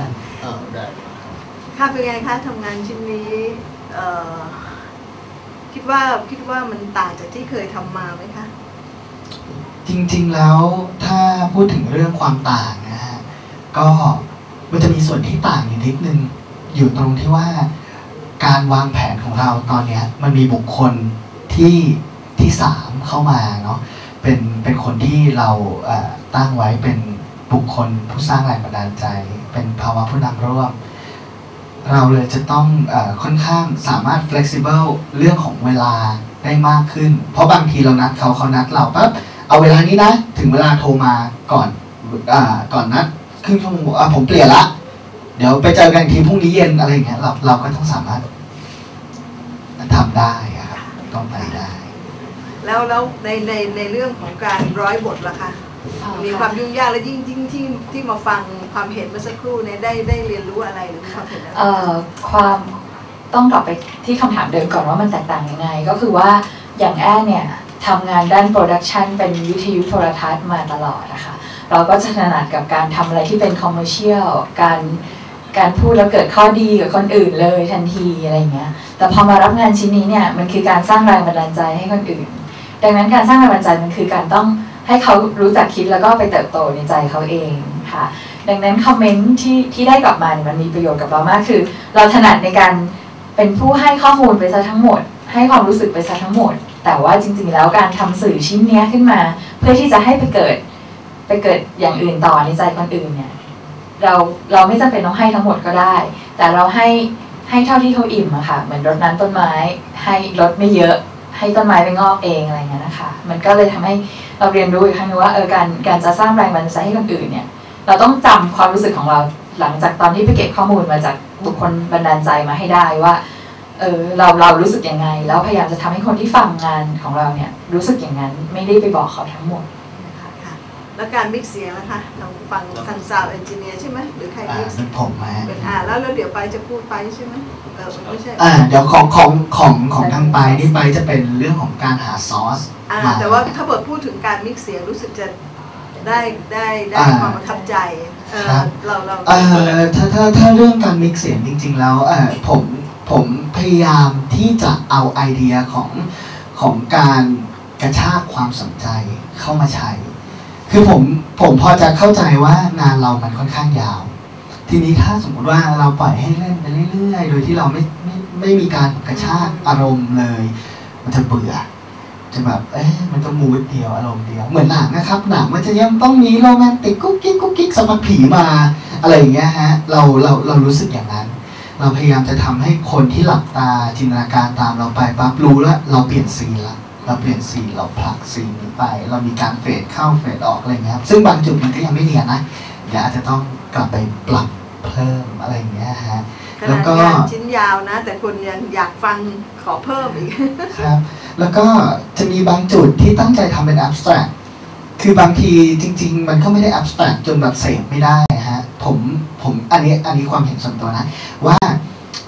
นั้นเออได้ค่ะเป็นไงคะทำงานชิ้นนี้เอ่อคิดว่าคิดว่ามันต่างจากที่เคยทำมาไหมคะ จริงๆแล้วถ้าพูดถึงเรื่องความต่างนะฮะก็มันจะมีส่วนที่ต่างอยู่นิดนึง อยู่ตรงที่ว่า การวางแผนของเราตอนเนี้ยมันมีบุคคลที่ที่สามเข้ามาเนาะเป็นเป็นคนที่เราเอ่อตั้งไว้เป็นบุคคลผู้สร้างแรงบันดาลใจ เป็นภาวะผู้นำร่วม เราเลยจะต้องอค่อนข้างสามารถ flexible เรื่องของเวลาได้มากขึ้น เพราะบางทีเรานัดเขาเขานัดเราปั๊บเอาเวลานี้นะ ถึงเวลาโทรมาก่อนอก่อนนัดครึ่งชั่วโมงอะผมเปลี่ยนละ เดี๋ยวไปเจอกันทีพรุ่งนี้เย็นอะไรอย่างเงี้ยเราเราก็ต้องสามารถทำได้ครับต้องไปได้ แล้วแล้วในในในเรื่องของการร้อยบทล่ะคะ มีความยุ่งยากและยิ่งยิ่งที่ที่มาฟังความเห็นเมื่อสักครู่เนี่ยได้ได้เรียนรู้อะไรหรือมีความเห็นอะไรเอ่อความต้องกลับไปที่คำถามเดิมก่อนว่ามันแตกต่างยังไง ก็คือว่าอย่างแอ้เนี่ยทำงานด้านโปรดักชันเป็นวิทยุโทรทัศน์มาตลอดนะคะเราก็จะถนัดกับการทำอะไรที่เป็นคอมเมอร์เชียลการการพูดแล้วเกิดข้อดีกับคนอื่นเลยทันทีอะไรเงี้ย แต่พอมารับงานชิ้นนี้เนี่ยมันคือการสร้างแรงบันดาลใจให้คนอื่น ดังนั้นการสร้างแรงบันดาลใจมันคือการต้อง ให้เขารู้จักคิดแล้วก็ไปเติบโตในใจเขาเองค่ะ ดังนั้นคอมเมนต์ที่ที่ได้กลับมาเนี่ยมันมีประโยชน์กับเรามากคือ เราถนัดในการเป็นผู้ให้ข้อมูลไปซะทั้งหมด ให้ความรู้สึกไปซะทั้งหมด แต่ว่าจริง ๆ แล้วการทำสื่อชิ้นนี้ขึ้นมา เพื่อที่จะให้ไปเกิดไปเกิดอย่างอื่นต่อในใจคนอื่นเนี่ยเราเราไม่จำเป็นต้องให้ทั้งหมดก็ได้ แต่เราให้ให้เท่าที่เขาอิ่มอะค่ะ เหมือนรดน้ำต้นไม้ ให้รดไม่เยอะ ให้ต้นไม้ไปงอกเองอะไรเงี้ยนะคะ มันก็เลยทำให้เราเรียนรู้อีกครั้งหนึงว่าเออการการจะสร้างแรงบันดาลใจให้คนอื่นเนี่ย เราต้องจำความรู้สึกของเราหลังจากตอนที่ไปเก็บข้อมูลมาจากบุคคลบันดาลใจมาให้ได้ว่าเออเราเรารู้สึกยังไง แล้วพยายามจะทำให้คนที่ฟังงานของเราเนี่ยรู้สึกอย่างนั้นไม่ได้ไปบอกเขาทั้งหมด แล้วการมิกซ์เสียงล่ะคะเราฟังทางซาวด์เอนจิเนียร์ใช่ไหมหรือใครอ่ามิกซ์เป็นผมฮะเป็นอ่าแล้วแล้วเดี๋ยวไปจะพูดไปใช่ไหมเออไม่ใช่อ่าเดี๋ยวของของของของทางไปนี่ไปจะเป็นเรื่องของการหาซอสอ่ามาแต่ว่าถ้าเกิดพูดถึงการมิกซ์เสียงรู้สึกจะได้ได้ได้อ่าความประทับใจเออครับเราเราเอ่อถ้าถ้าถ้าเรื่องการมิกซ์เสียงจริง ๆ แล้วเอ่อผมผมพยายามที่จะเอาไอเดียของของการกระชากความสนใจเข้ามาใช้ คือผมผมพอจะเข้าใจว่างานเรามันค่อนข้างยาว ทีนี้ถ้าสมมุติว่าเราปล่อยให้เล่นไปเรื่อยๆ โดยที่เราไม่ไม่ไม่มีการกระชากอารมณ์เลย มันจะเบื่อจะแบบเอ๊ะมันก็มูดเดียวอารมณ์เดียวเหมือนหนังนะครับหนังมันจะยังต้องมีโรแมนติกกุ๊กกิ๊กกุ๊กกิ๊กสกพักผีมาอะไรอย่างเงี้ยฮะเราเราเรารู้สึกอย่างนั้น เราพยายามจะทำให้คนที่หลับตาจินตนาการตามเราไปปั๊บรู้แล้วเราเปลี่ยนซีนละ เราเปลี่ยนซีนเราผลักซีนนี้ไป เรามีการเฟดเข้าเฟดออกอะไรเงี้ยครับซึ่งบางจุดมันก็ยังไม่เนียนนะเดี๋ยวอาจจะต้องกลับไปปรับเพิ่มอะไรอย่างเงี้ยฮะขแล้นาวดก็งานชิ้นยาวนะ แต่คนยังอยากฟังขอเพิ่มอีกครับ แล้วก็จะมีบางจุดที่ตั้งใจทำเป็น abstract คือบางทีจริง ๆ มันก็ไม่ได้ abstract จนแบบเสพไม่ได้ฮะผมผมอันนี้อันนี้ความเห็นส่วนตัวนะว่า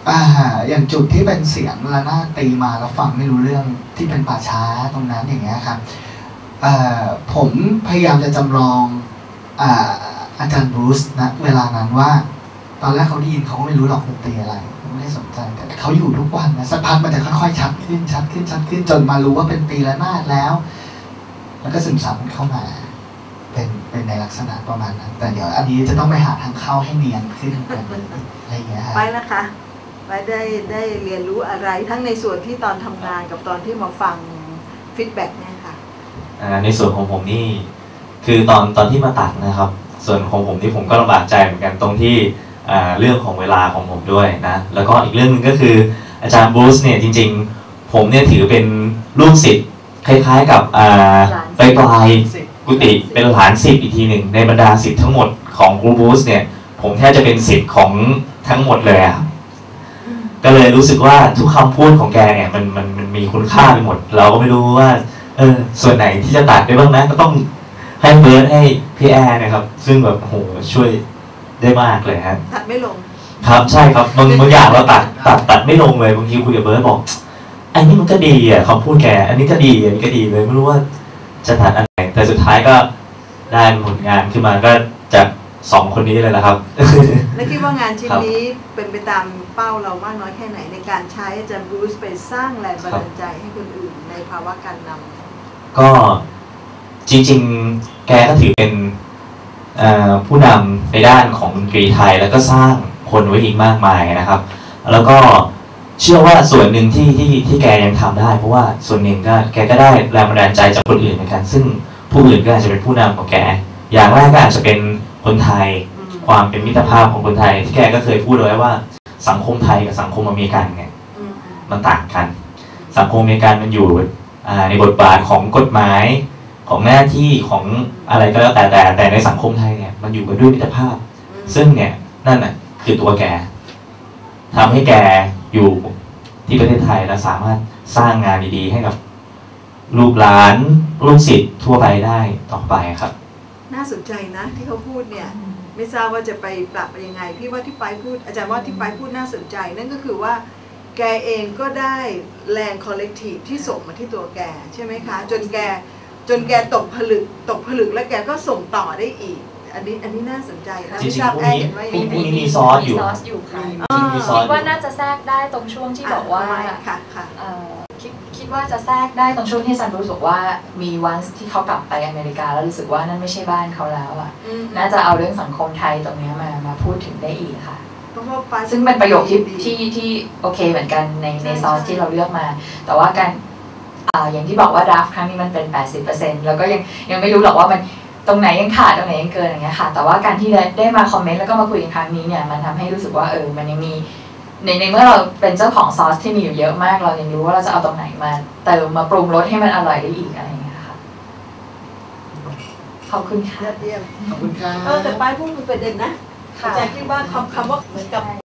อ่าอย่างจุดที่เป็นเสียงระนาดตีมาแล้วฟังไม่รู้เรื่องที่เป็นป่าช้าตรงนั้นอย่างเงี้ยครับอ่อผมพยายามจะจำลองอ่าอาจารย์บรูซนะเวลานั้นว่า ตอนแรกเขาได้ยินเขาก็ไม่รู้หรอกดนตรีอะไรไม่ได้สนใจแต่เขาอยู่ทุกวันนะสักพักมันจะค่อยๆชัดขึ้นชัดขึ้นชัดขึ้นจนมารู้ว่าเป็นตีละนาดแล้ว แล้วก็ซึมซับมันเข้ามาเป็นเป็นในลักษณะประมาณนั้น แต่เดี๋ยวอันนี้จะต้องไปหาทางเข้าให้เนียนขึ้นกว่านี้อะไรอย่างเงี้ยฮะไปนะคะ ไปได้ได้เรียนรู้อะไรทั้งในส่วนที่ตอนทำงานกับตอนที่มาฟังฟีดแบ็กเนี่ยค่ะ อ่าในส่วนของผมนี่คือตอนตอนที่มาตัดนะครับ ส่วนของผมที่ผมก็ลำบากใจเหมือนกันตรงที่อ่าเรื่องของเวลาของผมด้วยนะแล้วก็อีกเรื่องหนึงก็คืออาจารย์บรูซเนี่ยจริง ๆ ผมเนี่ยถือเป็นลูกศิษย์คล้ายๆ กับอ่าหลานปลายปลายๆกุฏิเป็นหลานศิษย์อีกทีหนึ่งในบรรดาศิษย์ทั้งหมดของครูบรูซเนี่ยผมแทบจะเป็นศิษย์ของทั้งหมดเลยอะครับ ก็เลยรู้สึกว่าทุกคำพูดของแกเนี่ยมันมันมันมีคุณค่าไปหมด เราก็ไม่รู้ว่า เออ ส่วนไหนที่จะตัดได้บ้างนะก็ต้องให้เบิร์ดให้พี่แอร์นะครับ ซึ่งแบบโหช่วยได้มากเลยครับตัดไม่ลง ครับใช่ครับบางบางอย่างเราตัดตัดตัดไม่ลงเลยบางทีคุยกับเบิร์ดบอกอันนี้มันก็ดีอะคำพูดแก อันนี้ก็ดีอันนี้ก็ดีเลยไม่รู้ว่าจะตัดอันไหนแต่สุดท้ายก็ได้ผลงานขึ้นมาก็จาก สองคนนี้เลยนะครับ และคิดว่างานชิ้นครับนี้เป็นไปตามเป้าเรามากน้อยแค่ไหนในการใช้อาจารย์บรูซไปสร้างแรงบันดาลใจให้คนอื่นในภาวะการนำก็จริง ๆ แกก็ถือเป็นเอ่อผู้นำในด้านของดนตรีไทย แล้วก็สร้างคนไว้อีกมากมายนะครับ แล้วก็เชื่อว่าส่วนหนึ่งที่ที่ที่แกยังทำได้ เพราะว่าส่วนหนึ่งก็แกก็ได้แรงบันดาลใจจากคนอื่นเหมือนกัน ซึ่งผู้อื่นก็อาจจะเป็นผู้นำของแก อย่างแรกก็อาจจะเป็น คนไทย ความเป็นมิตรภาพของคนไทยที่แกก็เคยพูดเอาไว้ว่า สังคมไทยกับสังคมอเมริกันเนี่ยอืมมันต่างกัน สังคมอเมริกันมันอยู่อ่าในบทบาทของกฎหมายของหน้าที่ของอะไรก็แล้วแต่แต่แต่ในสังคมไทยเนี่ยมันอยู่กันด้วยมิตรภาพอืมซึ่งเนี่ยนั่นน่ะคือตัวแกทำให้แกอยู่ที่ประเทศไทยและสามารถสร้างงานดีๆ ให้กับลูกหลานลูกศิษย์ทั่วไปได้ต่อไปครับ น่าสนใจนะ ที่เขาพูดเนี่ยไม่ทราบว่าจะไปปรับยังไง พี่ว่าที่ไปายพูดอาจารย์ว่าที่ไปายพูดน่าสนใจ นั่นก็คือว่าแกเองก็ได้แรงคอลเลกทีฟที่ส่งมาที่ตัวแกใช่ไหมคะ จนแกจนแกตกผลึกตกผลึกแล้วแกก็ส่งต่อได้อีก อันนี้อันนี้น่าสนใจนะจริไม่งๆทราบพวกแอนี้ร์เห็นว่ายังพวกไงนี้มีซอสอยู่มีซอสอยู่ค่ะอ่าจริงๆมีซอสคิดว่าน่าจะแทรกได้ตรงช่วงที่บอกว่าค่ะค่ะเอ่อ คิดคิดว่าจะแทรกได้ตรงช่วงที่ซันรู้สึกว่ามีวันที่เขากลับไปอเมริกา แล้วรู้สึกว่านั่นไม่ใช่บ้านเขาแล้วอะอืมน่าจะเอาเรื่องสังคมไทยตรงเนี้ยมามาพูดถึงได้อีกค่ะเพราะว่าปายซึ่งเป็นประโยคที่ดีที่ที่โอเคเหมือนกันในในใช่ซอสใช่ที่เราเลือกมา แต่ว่าการอ่าอย่างที่บอกว่าดราฟครั้งนี้มันเป็น 80%แล้วก็ยังยังไม่รู้หรอกว่ามันตรงไหนยังขาดตรงไหนยังเกินอย่างเงี้ยค่ะ แต่ว่าการที่ได้ได้มาคอมเมนต์แล้วก็มาคุยกันครั้งนี้เนี่ยมันทำให้รู้สึกว่าเออมันยังมี ในในเมื่อเราเป็นเจ้าของซอสที่มีอยู่เยอะมาก เรายังรู้ว่าเราจะเอาตรงไหนมาเติมมาปรุงรสให้มันอร่อยได้อีกอะไรอย่างเงี้ยค่ะขอบคุณค่ะ ยอดเยี่ยมขอบคุณครับเออแต่ปายพูดเป็นประเด็นนะอาจารย์คิดว่าคำคำว่าเหมือนกับ